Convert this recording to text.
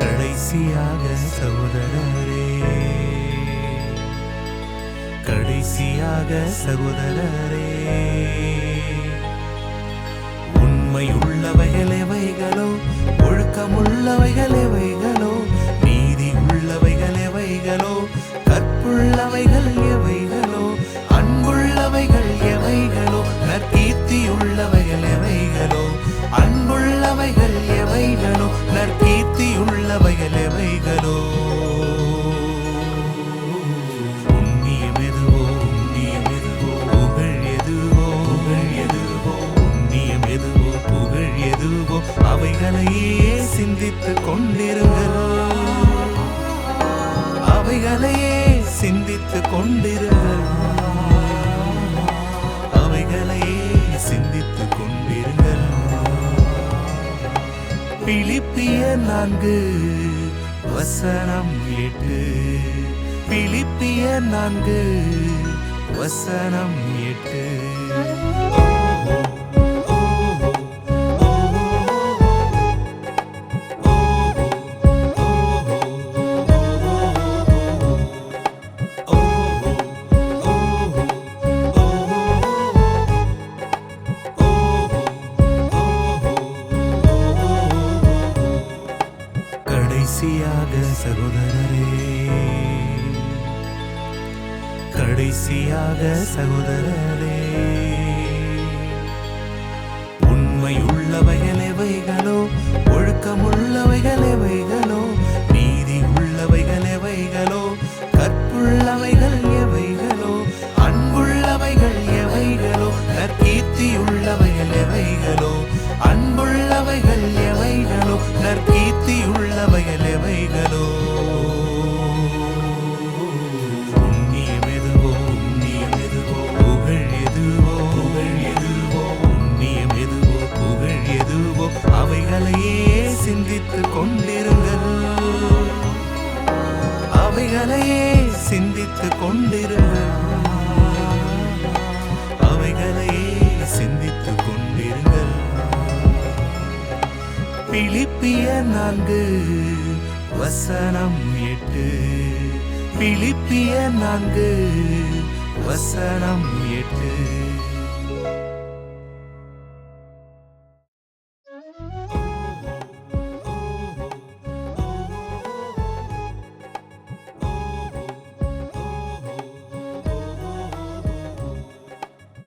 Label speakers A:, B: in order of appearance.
A: கடைசியாக சகோதரரே கடைசியாக சகோதரரே. உண்மை உள்ளவைகள் எவைகளோ ஒழுக்கமுள்ளவைகள் எவைகளோ நீதி உள்ளவைகள் எவைகளோ கற்புள்ளவைகள் சிந்தித்துக் கொண்டிருங்கள் அவைகளையே சிந்தித்துக் கொண்டிருங்கள் அவைகளையே சிந்தித்துக் கொண்டிருங்கள் பிலிப்பிய நான்கு வசனம் எட்டு. பிலிப்பிய நான்கு வசனம் எட்டு. கடைசியாக சகோதரரே. கடைசியாக சகோதரரே. உண்மை உள்ளவைகள் எவைகளோ சிந்தித்து கொண்டிருங்கள். அவைகளையே சிந்தித்து கொண்டிருங்கள். அவைகளையே சிந்தித்து கொண்டிருங்கள். பிலிப்பிய நான்கு வசனம் எட்டு. பிலிப்பிய நான்கு வசனம் எட்டு.